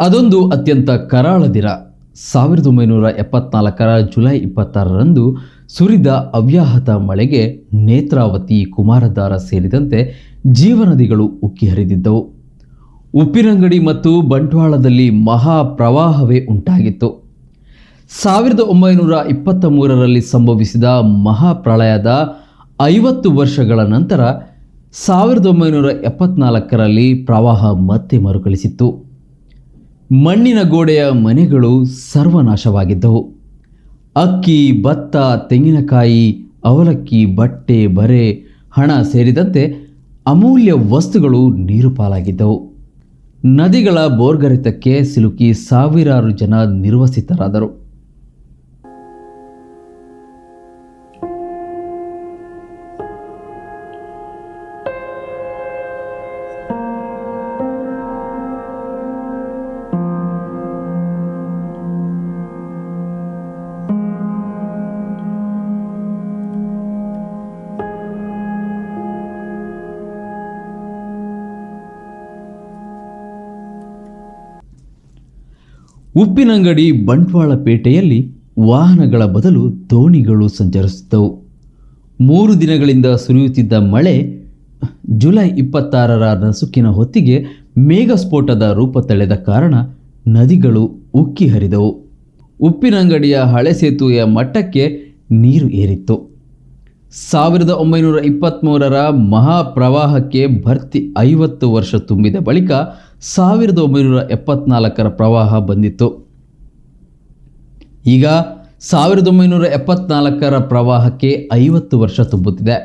ಅದೊಂದು ಅತ್ಯಂತ ಕರಾಳ ದಿನ. ಸಾವಿರದ ಒಂಬೈನೂರ ಎಪ್ಪತ್ನಾಲ್ಕರ ಜುಲೈ ಇಪ್ಪತ್ತಾರರಂದು ಸುರಿದ ಅವ್ಯಾಹತ ಮಳೆಗೆ ನೇತ್ರಾವತಿ ಕುಮಾರಧಾರ ಸೇರಿದಂತೆ ಜೀವನದಿಗಳು ಉಕ್ಕಿ ಹರಿದಿದ್ದವು. ಉಪ್ಪಿನಂಗಡಿ ಮತ್ತು ಬಂಟ್ವಾಳದಲ್ಲಿ ಮಹಾ ಪ್ರವಾಹವೇ ಉಂಟಾಗಿತ್ತು. ಸಾವಿರದ ಒಂಬೈನೂರ ಇಪ್ಪತ್ತ ಮೂರರಲ್ಲಿ ಸಂಭವಿಸಿದ ಮಹಾಪ್ರಳಯದ ಐವತ್ತು ವರ್ಷಗಳ ನಂತರ ಸಾವಿರದ ಒಂಬೈನೂರ ಎಪ್ಪತ್ನಾಲ್ಕರಲ್ಲಿ ಪ್ರವಾಹ ಮತ್ತೆ ಮರುಕಳಿಸಿತ್ತು. ಮಣ್ಣಿನ ಗೋಡೆಯ ಮನೆಗಳು ಸರ್ವನಾಶವಾಗಿದ್ದವು. ಅಕ್ಕಿ, ಭತ್ತ, ತೆಂಗಿನಕಾಯಿ, ಅವಲಕ್ಕಿ, ಬಟ್ಟೆ, ಬರೆ, ಹಣ ಸೇರಿದಂತೆ ಅಮೂಲ್ಯ ವಸ್ತುಗಳು ನೀರುಪಾಲಾಗಿದ್ದವು ನದಿಗಳ ಬೋರ್ಗರಿತಕ್ಕೆ ಸಿಲುಕಿ ಸಾವಿರಾರು ಜನ ನಿರ್ವಸಿತರಾದರು. ಉಪ್ಪಿನಂಗಡಿ ಬಂಟ್ವಾಳ ಪೇಟೆಯಲ್ಲಿ ವಾಹನಗಳ ಬದಲು ದೋಣಿಗಳು ಸಂಚರಿಸಿದ್ದವು ಮೂರು ದಿನಗಳಿಂದ ಸುರಿಯುತ್ತಿದ್ದ ಮಳೆ ಜುಲೈ ಇಪ್ಪತ್ತಾರರ ನಸುಕಿನ ಹೊತ್ತಿಗೆ ಮೇಘಸ್ಫೋಟದ ರೂಪ ತಳೆದ ಕಾರಣ ನದಿಗಳು ಉಕ್ಕಿ ಹರಿದವು. ಉಪ್ಪಿನಂಗಡಿಯ ಹಳೆ ಸೇತುವೆಯ ಮಟ್ಟಕ್ಕೆ ನೀರು ಏರಿತ್ತು. ಸಾವಿರದ ಒಂಬೈನೂರ ಇಪ್ಪತ್ತ್ಮೂರರ ಮಹಾಪ್ರವಾಹಕ್ಕೆ ಭರ್ತಿ ಐವತ್ತು ವರ್ಷ ತುಂಬಿದ ಬಳಿಕ ಸಾವಿರದ ಒಂಬೈನೂರ ಎಪ್ಪತ್ನಾಲ್ಕರ ಪ್ರವಾಹ ಬಂದಿತ್ತು. ಈಗ ಸಾವಿರದ ಒಂಬೈನೂರ ಎಪ್ಪತ್ನಾಲ್ಕರ ಪ್ರವಾಹಕ್ಕೆ ಐವತ್ತು ವರ್ಷ ತುಂಬುತ್ತಿದೆ.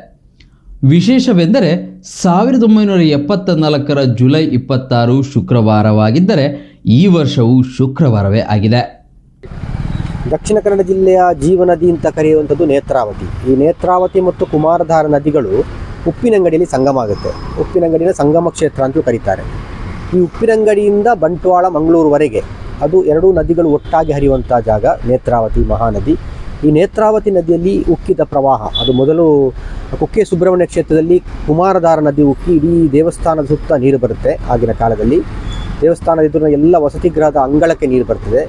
ವಿಶೇಷವೆಂದರೆ ಸಾವಿರದ ಒಂಬೈನೂರ ಎಪ್ಪತ್ತ ನಾಲ್ಕರ ಜುಲೈ ಇಪ್ಪತ್ತಾರು ಶುಕ್ರವಾರವಾಗಿದ್ದರೆ ಈ ವರ್ಷವು ಶುಕ್ರವಾರವೇ ಆಗಿದೆ. ದಕ್ಷಿಣ ಕನ್ನಡ ಜಿಲ್ಲೆಯ ಜೀವನದಿ ಅಂತ ಕರೆಯುವಂಥದ್ದು ನೇತ್ರಾವತಿ. ಈ ನೇತ್ರಾವತಿ ಮತ್ತು ಕುಮಾರಧಾರ ನದಿಗಳು ಉಪ್ಪಿನಂಗಡಿಯಲ್ಲಿ ಸಂಗಮ ಆಗುತ್ತೆ. ಉಪ್ಪಿನಂಗಡಿನ ಸಂಗಮ ಕ್ಷೇತ್ರ ಅಂತಲೂ ಕರೀತಾರೆ. ಈ ಉಪ್ಪಿನಂಗಡಿಯಿಂದ ಬಂಟ್ವಾಳ ಮಂಗಳೂರುವರೆಗೆ. ಅದು ಎರಡೂ ನದಿಗಳು ಒಟ್ಟಾಗಿ ಹರಿಯುವಂಥ ಜಾಗ, ನೇತ್ರಾವತಿ ಮಹಾನದಿ. ಈ ನೇತ್ರಾವತಿ ನದಿಯಲ್ಲಿ ಉಕ್ಕಿದ ಪ್ರವಾಹ, ಅದು ಮೊದಲು ಕುಕ್ಕೆ ಸುಬ್ರಹ್ಮಣ್ಯ ಕ್ಷೇತ್ರದಲ್ಲಿ ಕುಮಾರಧಾರ ನದಿ ಉಕ್ಕಿ ಇಡೀ ದೇವಸ್ಥಾನದ ಸುತ್ತ ನೀರು ಬರುತ್ತೆ ಆಗಿನ ಕಾಲದಲ್ಲಿ. ದೇವಸ್ಥಾನದ ಎದುರಿನ ಎಲ್ಲ ವಸತಿ ಗೃಹದ ಅಂಗಳಕ್ಕೆ ನೀರು ಬರ್ತದೆ.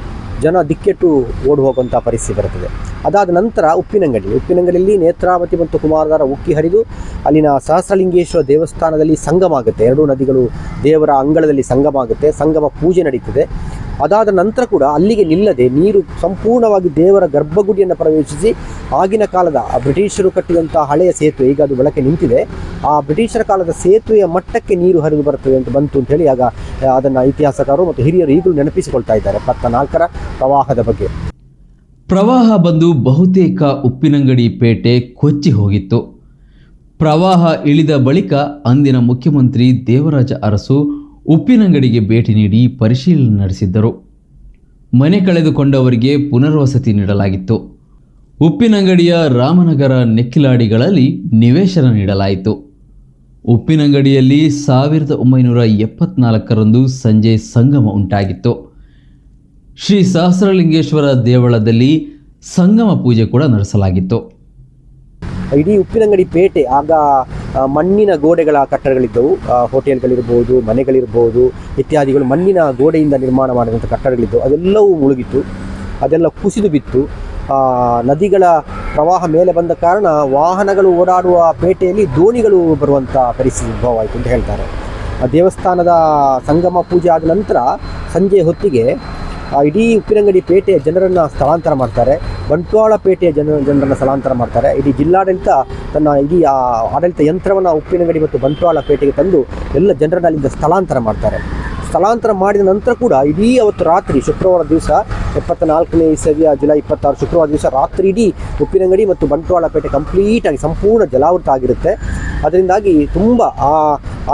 ಜನ ದಿಕ್ಕೆಟ್ಟು ಓಡಿ ಹೋಗುವಂಥ ಪರಿಸ್ಥಿತಿ ಬರುತ್ತದೆ. ಅದಾದ ನಂತರ ಉಪ್ಪಿನಂಗಡಿ. ಉಪ್ಪಿನಂಗಡಿಯಲ್ಲಿ ನೇತ್ರಾವತಿ ಮತ್ತು ಕುಮಾರಧಾರ ಉಕ್ಕಿ ಹರಿದು ಅಲ್ಲಿನ ಸಹಸ್ರಲಿಂಗೇಶ್ವರ ದೇವಸ್ಥಾನದಲ್ಲಿ ಸಂಗಮ ಆಗುತ್ತೆ ಎರಡೂ ನದಿಗಳು ದೇವರ ಅಂಗಳದಲ್ಲಿ ಸಂಗಮ ಆಗುತ್ತೆ ಸಂಗಮ ಪೂಜೆ ನಡೀತದೆ. ಅದಾದ ನಂತರ ಕೂಡ ಅಲ್ಲಿಗೆ ನಿಲ್ಲದೆ ನೀರು ಸಂಪೂರ್ಣವಾಗಿ ದೇವರ ಗರ್ಭಗುಡಿಯನ್ನು ಪ್ರವೇಶಿಸಿ ಆಗಿನ ಕಾಲದ ಆ ಬ್ರಿಟಿಷರು ಕಟ್ಟಿದಂಥ ಹಳೆಯ ಸೇತುವೆ, ಈಗ ಅದು ಬೆಳಕೆ ನಿಂತಿದೆ. ಆ ಬ್ರಿಟಿಷರ ಕಾಲದ ಸೇತುವೆಯ ಮಟ್ಟಕ್ಕೆ ನೀರು ಹರಿದು ಬರ್ತದೆ ಅಂತ ಬಂತು ಅಂತ ಹೇಳಿ ಆಗ ಅದನ್ನು ಇತಿಹಾಸಕಾರರು ಮತ್ತು ಹಿರಿಯರು ಈಗಲೂ ನೆನಪಿಸಿಕೊಳ್ತಾ ಇದ್ದಾರೆ. ನಾಲ್ಕರ ಪ್ರವಾಹದ ಬಗ್ಗೆ. ಪ್ರವಾಹ ಬಂದು ಬಹುತೇಕ ಉಪ್ಪಿನಂಗಡಿ ಪೇಟೆ ಕೊಚ್ಚಿ ಹೋಗಿತ್ತು. ಪ್ರವಾಹ ಇಳಿದ ಬಳಿಕ ಅಂದಿನ ಮುಖ್ಯಮಂತ್ರಿ ದೇವರಾಜ ಅರಸು ಉಪ್ಪಿನಂಗಡಿಗೆ ಭೇಟಿ ನೀಡಿ ಪರಿಶೀಲನೆ ನಡೆಸಿದ್ದರು. ಮನೆ ಕಳೆದುಕೊಂಡವರಿಗೆ ಪುನರ್ವಸತಿ ನೀಡಲಾಗಿತ್ತು. ಉಪ್ಪಿನಂಗಡಿಯ ರಾಮನಗರ ನೆಕ್ಕಿಲಾಡಿಗಳಲ್ಲಿ ನಿವೇಶನ ನೀಡಲಾಯಿತು. ಉಪ್ಪಿನಂಗಡಿಯಲ್ಲಿ ಸಾವಿರದ ಒಂಬೈನೂರ ಎಪ್ಪತ್ನಾಲ್ಕರಂದು ಸಂಜೆ ಸಂಗಮ ಉಂಟಾಗಿತ್ತು. ಶ್ರೀ ಸಹಸ್ರಲಿಂಗೇಶ್ವರ ದೇವಳದಲ್ಲಿ ಸಂಗಮ ಪೂಜೆ ಕೂಡ ನಡೆಸಲಾಗಿತ್ತು. ಇಡೀ ಉಪ್ಪಿನಂಗಡಿ ಪೇಟೆ, ಆಗ ಮಣ್ಣಿನ ಗೋಡೆಗಳ ಕಟ್ಟಡಗಳಿದ್ದವು. ಹೋಟೆಲ್ಗಳಿರ್ಬೋದು, ಮನೆಗಳಿರ್ಬೋದು ಇತ್ಯಾದಿಗಳು ಮಣ್ಣಿನ ಗೋಡೆಯಿಂದ ನಿರ್ಮಾಣ ಮಾಡಿದಂಥ ಕಟ್ಟಡಗಳಿದ್ದವು. ಅದೆಲ್ಲವೂ ಮುಳುಗಿತ್ತು. ಅದೆಲ್ಲ ಕುಸಿದು ಬಿತ್ತು. ನದಿಗಳ ಪ್ರವಾಹ ಮೇಲೆ ಬಂದ ಕಾರಣ ವಾಹನಗಳು ಓಡಾಡುವ ಪೇಟೆಯಲ್ಲಿ ದೋಣಿಗಳು ಬರುವಂಥ ಪರಿಸ್ಥಿತಿ ಉದ್ಭವ ಆಯಿತು ಅಂತ ಹೇಳ್ತಾರೆ. ದೇವಸ್ಥಾನದ ಸಂಗಮ ಪೂಜೆ ಆದ ನಂತರ ಸಂಜೆ ಹೊತ್ತಿಗೆ ಇಡೀ ಉಪ್ಪಿನಂಗಡಿ ಪೇಟೆಯ ಜನರನ್ನು ಸ್ಥಳಾಂತರ ಮಾಡ್ತಾರೆ. ಬಂಟ್ವಾಳ ಪೇಟೆಯ ಜನ ಜನರನ್ನು ಸ್ಥಳಾಂತರ ಮಾಡ್ತಾರೆ. ಇಡೀ ಜಿಲ್ಲಾಡಳಿತ ತನ್ನ ಇಡೀ ಆ ಆಡಳಿತ ಯಂತ್ರವನ್ನು ಉಪ್ಪಿನಗಡಿ ಮತ್ತು ಬಂಟ್ವಾಳಪೇಟೆಗೆ ತಂದು ಎಲ್ಲ ಜನರನ್ನು ಅಲ್ಲಿಂದ ಸ್ಥಳಾಂತರ ಮಾಡ್ತಾರೆ. ಸ್ಥಳಾಂತರ ಮಾಡಿದ ನಂತರ ಕೂಡ ಇಡೀ ಅವತ್ತು ರಾತ್ರಿ ಶುಕ್ರವಾರ ದಿವಸ ಎಪ್ಪತ್ತ ನಾಲ್ಕನೇ ಇಸವಿಯ ಜುಲೈ ಇಪ್ಪತ್ತಾರು ಶುಕ್ರವಾರ ದಿವಸ ರಾತ್ರಿ ಇಡೀ ಉಪ್ಪಿನಂಗಡಿ ಮತ್ತು ಬಂಟ್ವಾಳಪೇಟೆ ಕಂಪ್ಲೀಟಾಗಿ ಸಂಪೂರ್ಣ ಜಲಾವೃತ ಆಗಿರುತ್ತೆ. ಅದರಿಂದಾಗಿ ತುಂಬ ಆ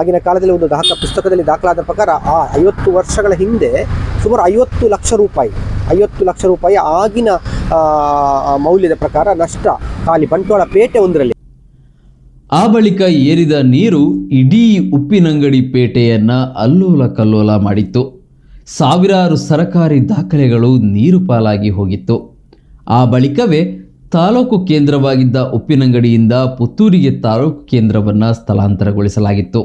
ಆಗಿನ ಕಾಲದಲ್ಲಿ ಒಂದು ದಾಖ ಪುಸ್ತಕದಲ್ಲಿ ದಾಖಲಾದ ಪ್ರಕಾರ ಆ ಐವತ್ತು ವರ್ಷಗಳ ಹಿಂದೆ ಸುಮಾರು ಐವತ್ತು ಲಕ್ಷ ರೂಪಾಯಿ ಐವತ್ತು ಲಕ್ಷ ರೂಪಾಯಿ ಆಗಿನ ಮೌಲ್ಯದ ಪ್ರಕಾರ ನಷ್ಟ. ಖಾಲಿ ಬಂಟ್ವಾಳ ಪೇಟೆ ಒಂದರಲ್ಲಿ. ಆ ಬಳಿಕ ಏರಿದ ನೀರು ಇಡೀ ಉಪ್ಪಿನಂಗಡಿ ಪೇಟೆಯನ್ನು ಅಲ್ಲೋಲ ಕಲ್ಲೋಲ ಮಾಡಿತ್ತು. ಸಾವಿರಾರು ಸರಕಾರಿ ದಾಖಲೆಗಳು ನೀರು ಪಾಲಾಗಿ ಹೋಗಿತ್ತು. ಆ ಬಳಿಕವೇ ತಾಲೂಕು ಕೇಂದ್ರವಾಗಿದ್ದ ಉಪ್ಪಿನಂಗಡಿಯಿಂದ ಪುತ್ತೂರಿಗೆ ತಾಲೂಕು ಕೇಂದ್ರವನ್ನು ಸ್ಥಳಾಂತರಗೊಳಿಸಲಾಗಿತ್ತು.